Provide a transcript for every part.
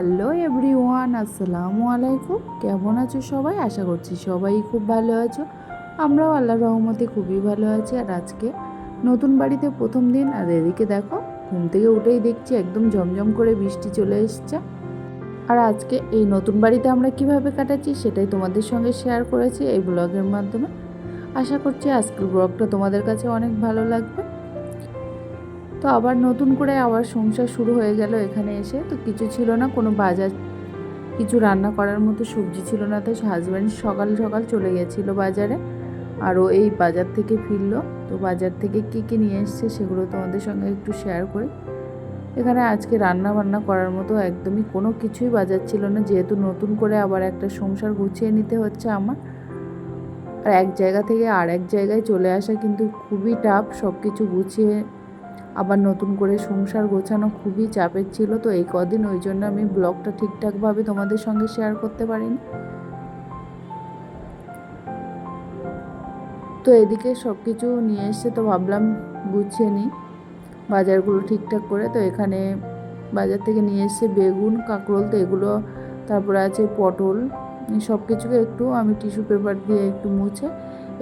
Hello everyone, আসসালামু আলাইকুম। কেমন আছো সবাই? আশা করছি সবাই খুব ভালো আছো। আমরাও আল্লাহর রহমতে খুবই ভালো আছি। আর আজকে নতুন বাড়িতে প্রথম দিন। আর এদিকে দেখো, ঘুম থেকে উঠেই দেখছি একদম ঝমঝম করে বৃষ্টি চলে এসছে। আর আজকে এই নতুন বাড়িতে আমরা কীভাবে কাটাচ্ছি সেটাই তোমাদের সঙ্গে শেয়ার করেছি এই ব্লগের মাধ্যমে। আশা করছি আজকের ব্লগটা তোমাদের কাছে অনেক ভালো লাগবে। তো আবার নতুন করে আবার সংসার শুরু হয়ে গেল এখানে এসে। তো কিছু ছিল না, কোনো বাজার, কিছু রান্না করার মতো সবজি ছিল না। তাই হাজব্যান্ড সকাল সকাল চলে গেছিল বাজারে আর ও এই বাজার থেকে ফিরলো। তো বাজার থেকে কী কী নিয়ে এসছে সেগুলো তোমাদের সঙ্গে একটু শেয়ার করি। এখানে আজকে রান্না বান্না করার মতো একদমই কোনো কিছুই বাজার ছিল না। যেহেতু নতুন করে আবার একটা সংসার গুছিয়ে নিতে হচ্ছে আমার। আর এক জায়গা থেকে আর এক জায়গায় চলে আসা কিন্তু খুবই টাফ সব কিছু গুছিয়ে আবার নতুন করে সংসার গোছানো খুবই চাপের ছিল, তো এই কদিন ওই জন্য আমি ব্লগটা ঠিকঠাকভাবে তোমাদের সঙ্গে শেয়ার করতে পারিনি। তো এদিকে সব কিছু নিয়ে এসছে তো ভাবলাম গুছিয়ে নিই, বাজারগুলো ঠিকঠাক করে। তো এখানে বাজার থেকে নিয়ে এসছে বেগুন, কাঁকরোল, তো এগুলো, তারপরে আছে পটল সব কিছুকে একটু আমি টিস্যু পেপার দিয়ে একটু মুছে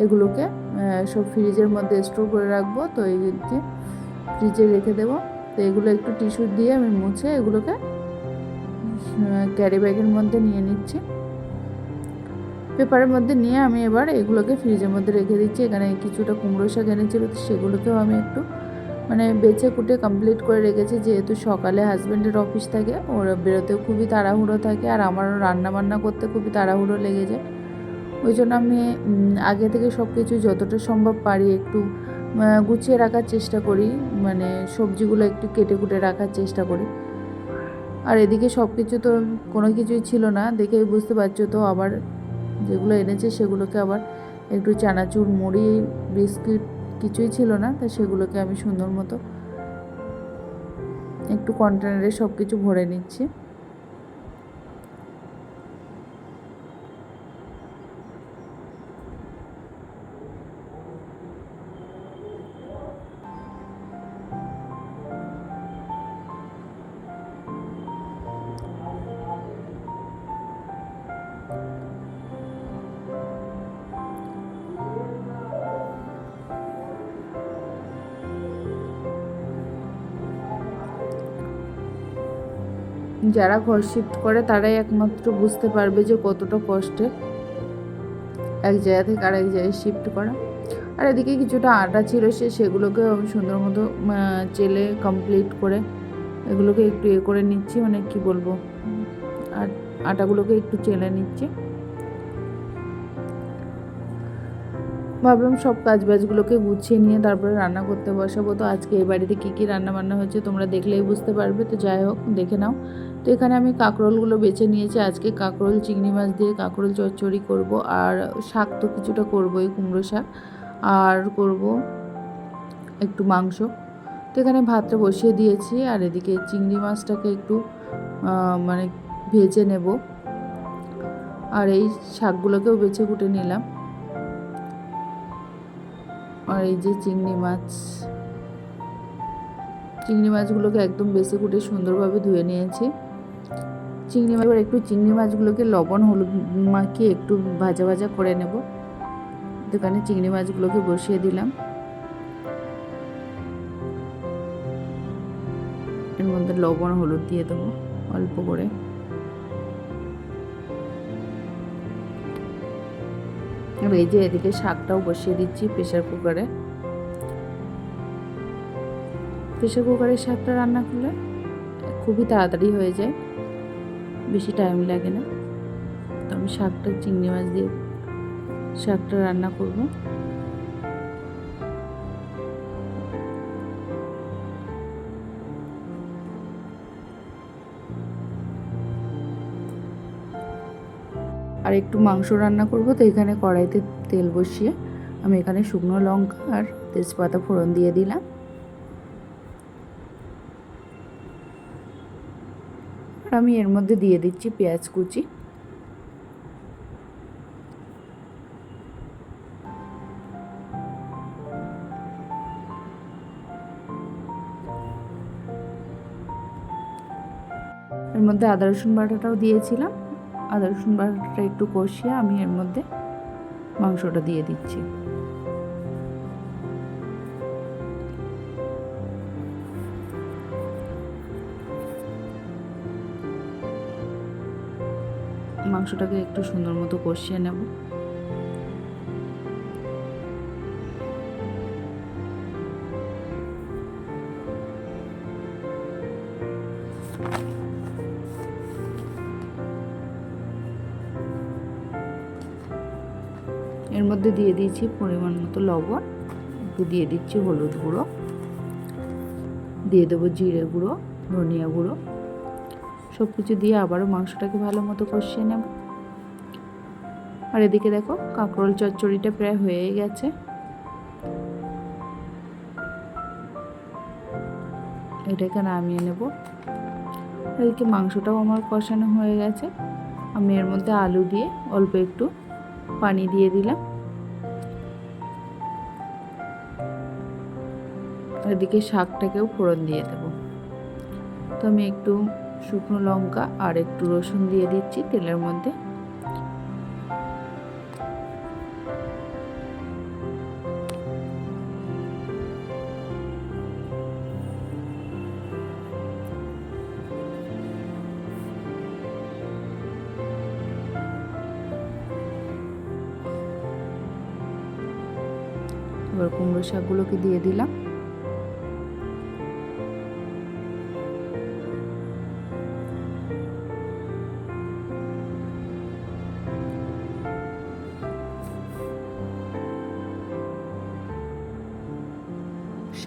এগুলোকে সব ফ্রিজের মধ্যে স্টোর করে রাখব। তো এই ফ্রিজে রেখে দেবো। তো এগুলো একটু টিস্যু দিয়ে আমি মুছে এগুলোকে ক্যারি ব্যাগের মধ্যে নিয়ে নিচ্ছি। পেপারের মধ্যে নিয়ে আমি এবার এগুলোকে ফ্রিজের মধ্যে রেখে দিচ্ছি। এখানে কিছুটা কুমড়ো শাক এনেছিল সেগুলোকেও আমি একটু মানে বেছে কুটে কমপ্লিট করে রেখেছি। যেহেতু সকালে হাজব্যান্ডের অফিস থাকে, ওর বেরোতেও খুবই তাড়াহুড়ো থাকে, আর আমারও রান্না বান্না করতে খুবই তাড়াহুড়ো লেগে যায়। ওই জন্য আমি আগে থেকে সব কিছু যতটা সম্ভব পারি একটু গুছিয়ে রাখার চেষ্টা করি মানে সবজিগুলো একটু কেটে কুটে রাখার চেষ্টা করি। আর এদিকে সব কিছু তো কোনো কিছুই ছিল না, দেখেই বুঝতে পারছ তো আবার যেগুলো এনেছে সেগুলোকে আবার একটু চানাচুর, মুড়ি, বিস্কিট কিছুই ছিল না, তা সেগুলোকে আমি সুন্দর মতো একটু কন্টেনারে সব কিছু ভরে নিচ্ছি। যারা ঘর শিফট করে, তারাই একমাত্র বুঝতে পারবে যে কতটা কষ্টে এক জায়গা থেকে আরেক জায়গায় শিফট করা। আর এদিকে কিছুটা আটা ছিল সে, সেগুলোকে সুন্দর মতো চেলে কমপ্লিট করে এগুলোকে একটু এ করে নিচ্ছি মানে কি বলব, আর আটাগুলোকে একটু চেলে নিচ্ছি। ভাবলাম সব কাজ বাজগুলোকে গুছিয়ে নিয়ে তারপরে রান্না করতে বসাবো। তো আজকে এই বাড়িতে কী কী রান্না বান্না হয়েছে তোমরা দেখলেই বুঝতে পারবে। তো যাই হোক, দেখে নাও। তো এখানে আমি কাঁকরোলগুলো বেছে নিয়েছি। আজকে কাঁকরোল, চিংড়ি মাছ দিয়ে কাঁকরোল চচ্চড়ি করব আর শাক তো কিছুটা করবোই, কুমড়ো শাক। আর করব একটু মাংস। তো এখানে ভাতটা বসিয়ে দিয়েছি আর এদিকে চিংড়ি মাছটাকে একটু মানে ভেজে নেব। আর এই শাকগুলোকেও বেছে কুটে নিলাম। আর এই যে চিংড়ি মাছ। চিংড়ি মাছগুলোকে একদম বেশি কুটে সুন্দরভাবে ধুয়ে নিয়েছি। চিংড়ি মাছ, এবার একটু চিংড়ি মাছগুলোকে লবণ, হলুদ মাখিয়ে একটু ভাজা ভাজা করে নেব। দোকানে চিংড়ি মাছগুলোকে বসিয়ে দিলাম। এর মধ্যে লবণ, হলুদ দিয়ে দেবো অল্প করে। এই যে এদিকে শাকটাও বসিয়ে দিচ্ছি প্রেশার কুকারে। প্রেশার কুকারে শাকটা রান্না করলে খুবই তাড়াতাড়ি হয়ে যায়, বেশি টাইম লাগে না। তো আমি শাকটা, চিংড়ি মাছ দিয়ে শাকটা রান্না করব। আর একটু মাংস রান্না করব, তো এখানে কড়াইতে তেল বসিয়ে আমি এখানে শুকনো লঙ্কা আর তেজপাতা ফোড়ন দিয়ে দিলাম। আর আমি এর মধ্যে দিয়ে দিচ্ছি পেঁয়াজ কুচি। এর মধ্যে আদা রসুন বাটাটাও দিয়েছিলাম। আদা রসুন বাটাটা একটু কষিয়ে আমি এর মধ্যে মাংসটা দিয়ে দিচ্ছি। মাংসটাকে একটু সুন্দর মতো কষিয়ে নেব। এর মধ্যে দিয়ে দিয়েছি পরিমাণ মতো লবণ, একটু দিয়ে দিচ্ছি হলুদ গুঁড়ো, দিয়ে দেবো জিরে গুঁড়ো, ধনিয়া গুঁড়ো। সব কিছু দিয়ে আবারও মাংসটাকে ভালো মতো কষিয়ে নেব। আর এদিকে দেখো কাঁকরোল চচ্চড়িটা প্রায় হয়ে গেছে। এটাকে নামিয়ে নেব। এদিকে মাংসটাও আমার কষানো হয়ে গেছে। আমি এর মধ্যে আলু দিয়ে অল্প একটু পানি দিয়ে দিলাম। এদিকে শাকটাকেও ফোড়ন দিয়ে দেব। তো আমি একটু শুকনো লঙ্কা আর একটু রসুন দিয়ে দিচ্ছি তেলের মধ্যে। এবার কুমড়ো শাকগুলোকে দিয়ে দিলাম।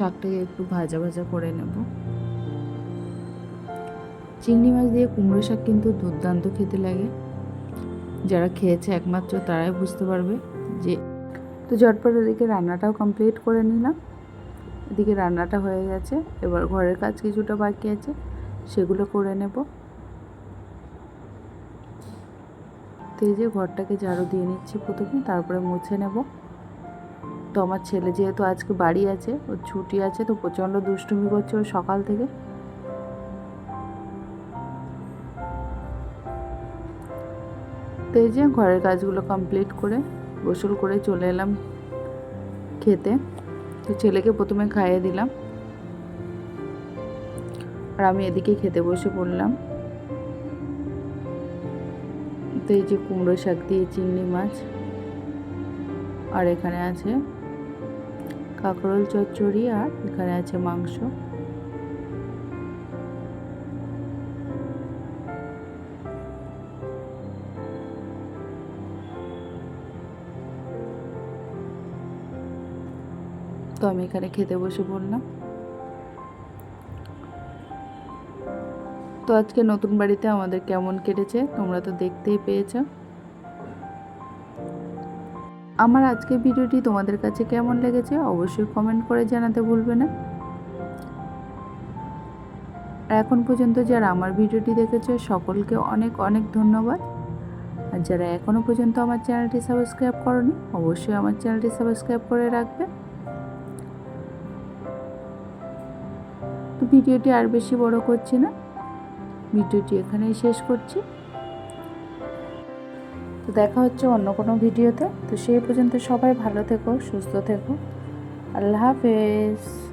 শাকটাকে একটু ভাজা ভাজা করে নেব। চিংড়ি মাছ দিয়ে কুমড়ো শাক কিন্তু দুর্দান্ত খেতে লাগে। যারা খেয়েছে একমাত্র তারাই বুঝতে পারবে যে তো ঝটপট এদিকে রান্নাটাও কমপ্লিট করে নিলাম। এদিকে রান্নাটা হয়ে গেছে, এবার ঘরের কাজ কিছুটা বাকি আছে, সেগুলো করে নেব। তো এই যে ঘরটাকে ঝাড়ু দিয়ে নিচ্ছি প্রথমে, তারপরে মুছে নেব। তো আমার ছেলে যেহেতু আজকে বাড়ি আছে, ওর ছুটি আছে, তো প্রচণ্ড দুষ্টুমি করছে ওর সকাল থেকে। তো এই যে ঘরের কাজগুলো কমপ্লিট করে গোসল করে চলে এলাম খেতে। তো ছেলেকে প্রথমে খাইয়ে দিলাম। আর আমি এদিকে খেতে বসে পড়লাম। তো এই যে কুমড়ো শাক দিয়ে চিংড়ি মাছ, আর এখানে আছে কাঁকরোল, চচ্চড়ি আর এখানে আছে মাংস। তো আমি এখানে খেতে বসে পড়লাম। তো আজকে নতুন বাড়িতে আমাদের কেমন কেটেছে তোমরা তো দেখতেই পেয়েছ। আমার আজকের ভিডিওটি তোমাদের কাছে কেমন লেগেছে অবশ্যই কমেন্ট করে জানাতে ভুলবে না। আর এখন পর্যন্ত যারা আমার ভিডিওটি দেখেছ, সকলকে অনেক অনেক ধন্যবাদ। আর যারা এখনও পর্যন্ত আমার চ্যানেলটি সাবস্ক্রাইব করনি, অবশ্যই আমার চ্যানেলটি সাবস্ক্রাইব করে রাখবে। তো ভিডিওটি আর বেশি বড় করছি না। ভিডিওটি এখানেই শেষ করছি। তো দেখা হচ্ছে অন্য কোনো ভিডিওতে। তো সেই পর্যন্ত সবাই ভালো থেকো, সুস্থ থেকো। আল্লাহ হাফেজ।